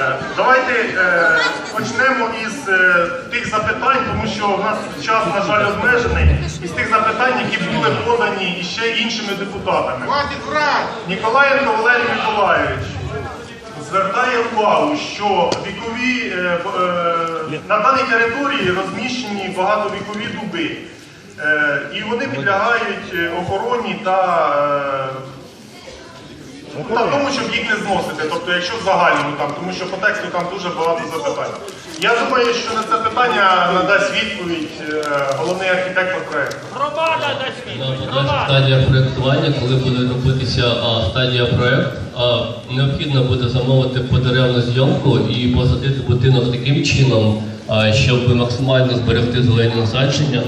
Е, Давайте е, почнемо із е, тих запитань, тому що в нас час, на жаль, обмежений, із тих запитань, які були подані іще іншими депутатами. Ніколаєнко Валерій Миколайович звертає увагу, що вікові е, е, на даній території розміщені багатовікові дуби. Е, і вони підлягають е, охороні та, е, та тому, щоб їх не зносити. Тобто, якщо в загальному там, тому що по тексту там дуже багато запитань. Я думаю, що на це питання надасть відповідь е, головний архітектор проекту. Громада дасть відповідь. Громада. стадія проєктування, коли буде робитися а, стадія проєкт, а, необхідно буде замовити подеревну зйомку і посадити будинок таким чином, а, щоб максимально зберегти зелені насадження.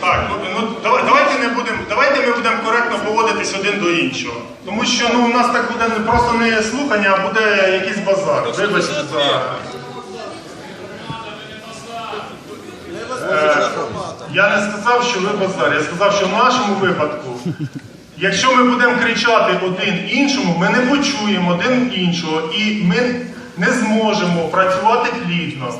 Так, ну, ну давай- давайте не будемо, давайте ми будемо коректно поводитись один до іншого. Тому що ну, у нас так буде не- просто не слухання, а буде якийсь базар. Вибачте за. Е, я не сказав, що ви базар. Я сказав, що в нашому випадку, якщо ми будемо кричати один іншому, ми не почуємо один іншого і ми не зможемо працювати плідно.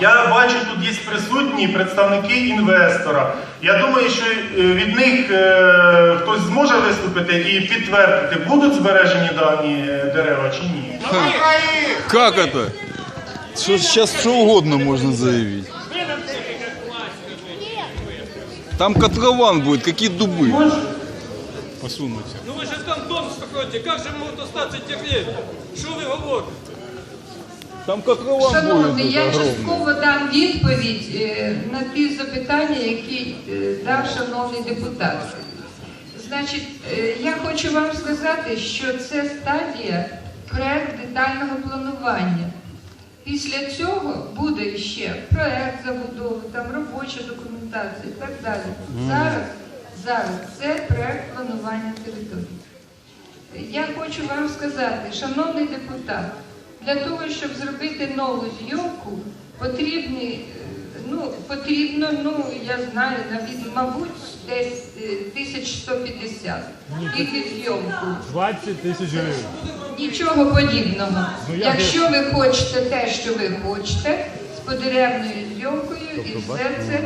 Я бачу, тут є присутні представники інвестора. Я думаю, що е, від них е, хтось зможе виступити і підтвердити, будуть збережені дані е, дерева чи ні. Троих! Как это? Что сейчас что угодно можно заявить. Там котлован будет, какие дубы. Посунуться. Ну ви ж там дом строите, как же могут остаться теплее? Що ви говорите? Там котлован Шановний, будет я частково дам відповідь е, на ті запитання, які е, дав шановний депутат. Значить, е, я хочу вам сказати, що це стадія проект детального планування. Після цього буде ще проект забудови, там робоча документація і так далі. Зараз, зараз це проект планування території. Я хочу вам сказати, шановний депутат, для того, щоб зробити нову зйомку, потрібні, е, ну, потрібно, ну, я знаю, навіть, мабуть, десь е, 1150 тільки зйомку. 20 тисяч гривень. Нічого подібного. Ну, я Якщо ви хочете те, що ви хочете, з подеревною зйомкою і все це,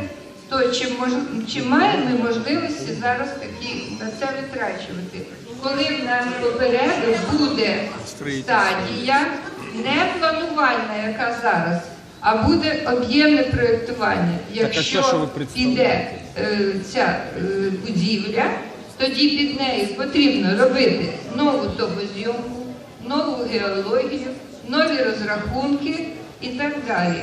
то чи, мож, чи маємо ми можливості зараз такі на це витрачувати? Коли в нас попереду буде стадія не планувальна, яка зараз, а буде об'ємне проєктування. що Якщо ви піде е, ця е, будівля, тоді під нею потрібно робити нову топозйомку, нову геологію, нові розрахунки і так далі.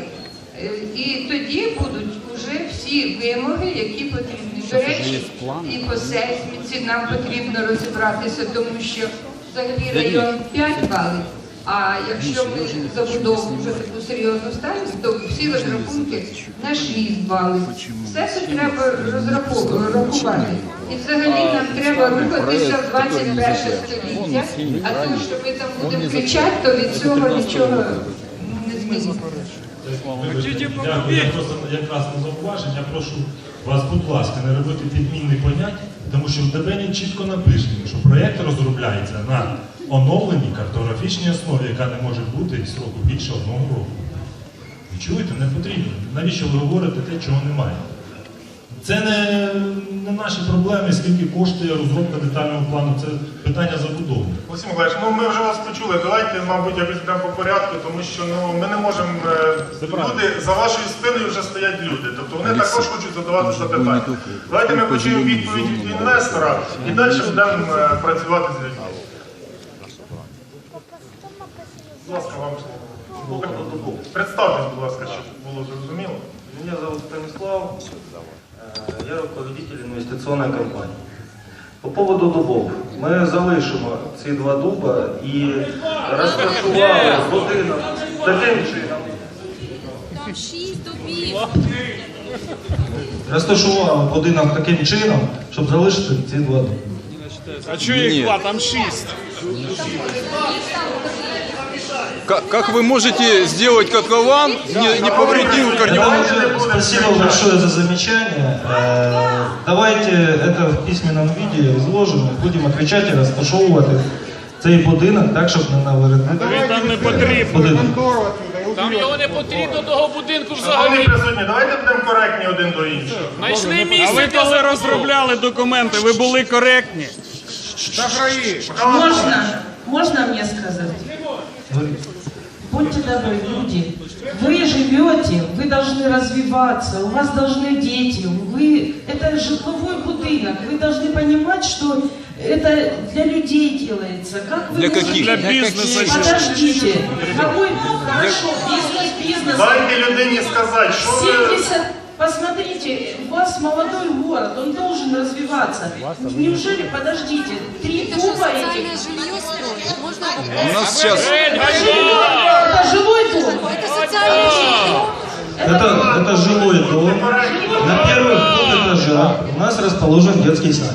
Е, І тоді будуть вже всі вимоги, які потрібні. До речі, і по сейсміці нам потрібно розібратися, тому що взагалі район 5 балів. А якщо ми забудову вже таку серйозну ставимо, то всі розрахунки на 6 балів. Все це треба розраховувати. І взагалі нам треба рухатися в 21 століття, а то, що ми там будемо кричати, то від цього нічого не зміниться. Я просто якраз на зауваження. Прошу вас, будь ласка, не робити підмінні поняття, тому що в ДБНі чітко написано, що проєкт розробляється на оновленій картографічній основі, яка не може бути і сроку більше одного року. Ви чуєте, не потрібно. Навіщо ви говорите те, чого немає? Це не, не наші проблеми, скільки коштує розробка детального плану, це питання забудови. Олексій Миколаївич, ну ми вже вас почули. Давайте, мабуть, якось йдемо по порядку, тому що ну ми не можемо. е, Люди за вашою спиною вже стоять люди. Тобто вони також хочуть задавати запитання. Давайте ми почуємо відповідь від інвестора і далі будемо е, працювати з людьми. Будь ласка, вам слово. Представтесь, будь ласка, щоб було зрозуміло. Меня зовут Станислав, э, я руководитель інвестиційної компанії. По поводу дубов. Ми залишимо ці два дуба і розташували будинок таким чином. Там шість дубів. Розташували будинок таким чином, щоб залишити ці два дуби. А что их два? Там шесть. Как, как вы можете сделать котлован, не, не повредил корневую? Спасибо большое за замечание. Э, Давайте это в письменном виде изложим, будем отвечать і розташовувати цей будинок так, щоб не навредити. Там не потрібно. Будинок. Там його не потрібно того будинку Шановні взагалі. присутні, давайте будемо коректні один до іншого. Знайшли А місце ви для коли забудови. розробляли документи, ви були коректні? Можно, можно мне сказать? Будьте добры, люди. Вы живете, вы должны развиваться, у вас должны дети, вы это житловой будинок. Вы должны понимать, что это для людей делается. Как вы Для можете- каких? Для бізнесу. Подождите. Какой хорошо, бизнес, бизнес. Дайте людині сказати, що ви... 70, посмотрите, у вас молодой город, он должен развиваться. Неужели, подождите, три куба этих, У нас сейчас это жилой дом? Это социальное жилье. Это, это жилой дом. На первых двух этажах у нас расположен детский сад.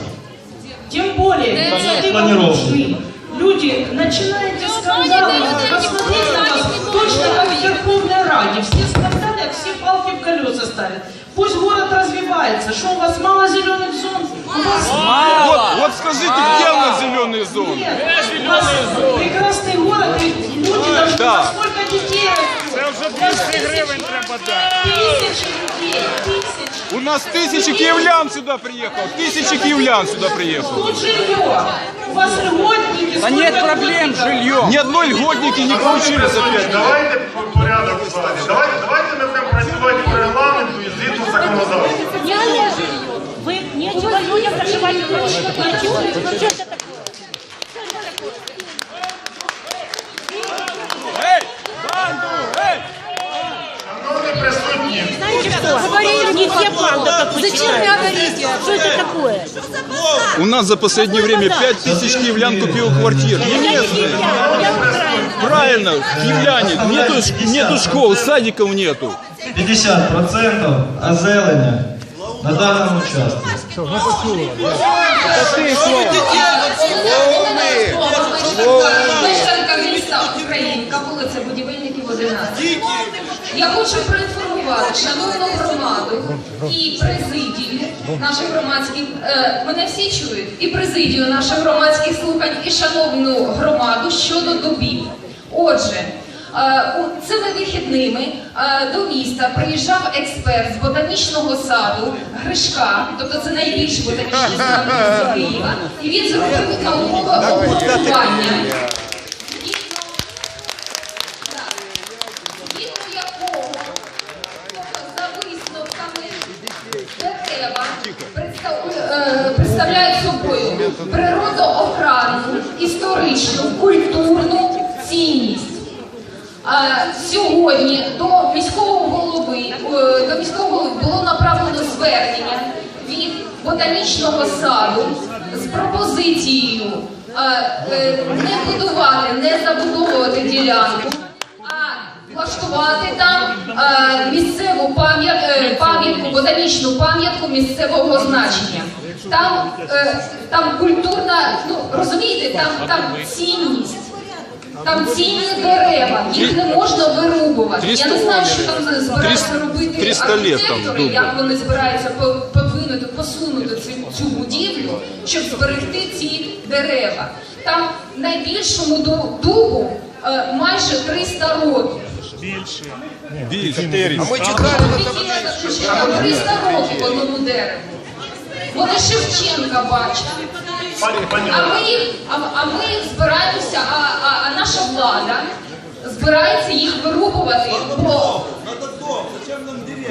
Тем более, нужны. Люди, начинаете скандалы, посмотрите на точно как в Верховной Раде. Все скандалят, все палки в колеса ставят. Пусть город развивается. Что, у вас мало зеленых зон? У вас Вот, вот скажите, где у нас зеленые зоны? Нет, у вас прекрасный город, и люди должны... Да. Сколько детей растет? це вже 200 гривень треба дати. Тысячи людей, тысячи. У нас тысячи киевлян сюда приехал, тысячи киевлян сюда приехал. Тут жилье. У вас льготники. Да нет проблем с жильем. Ни одной льготники не получили за пять лет. Давайте Знаете что? Говорили, не те банда, как вы Зачем вы говорите? Что это такое? У нас за последнее время пять тысяч киевлян купил квартир. Не местные. Правильно, киевляне. Нету, ш- нету школ, садиков нету. 50% озелення на даному участку. Мешканка міста Українка, вулиця Будівельників 11. Я хочу проінформувати шановну громаду і президію наших громадських, е, мене всі чують, і президію наших громадських слухань, і шановну громаду щодо добів. Отже, е, у- цими вихідними е, до міста приїжджав експерт з ботанічного саду Гришка, тобто це найбільший ботанічний сад Києва, і він зробив наукове обґрунтування. Ботанічного саду з пропозицією е, е, не будувати, не забудовувати ділянку, а влаштувати там е, місцеву пам'ятку, ботанічну пам'ятку місцевого значення. Там, там культурна, ну розумієте, там, там цінність. Там цінні дерева, їх не можна вирубувати. Я не знаю, що там збираються робити 300 лет там архітектори, дуба. як вони збираються по- подвинути, посунути цю, цю будівлю, щоб зберегти ці дерева. Там найбільшому ду- дубу е, майже 300 років. Більше. А ми Там 300 років одному дереву. Вони Шевченка бачать. пані, пані, А ми їх, а, а ми вирубувати, бо,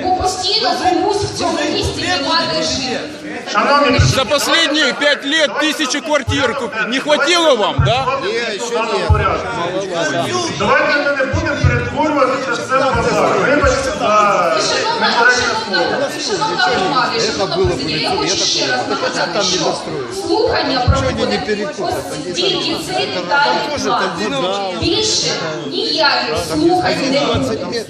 бо постійно комусь в цьому місті нема де жити. шановні За последние пять лет тысячу квартир купили. Не хватило вам, да? Ні, порядку. Давайте ми не будемо Перетворювати це базар. Вибачте за некоректне слово. шановна, громада, шановна президія, я хочу ще раз нагадати, що слухання проводять цей детальний. Більше ніяких слухань не буде.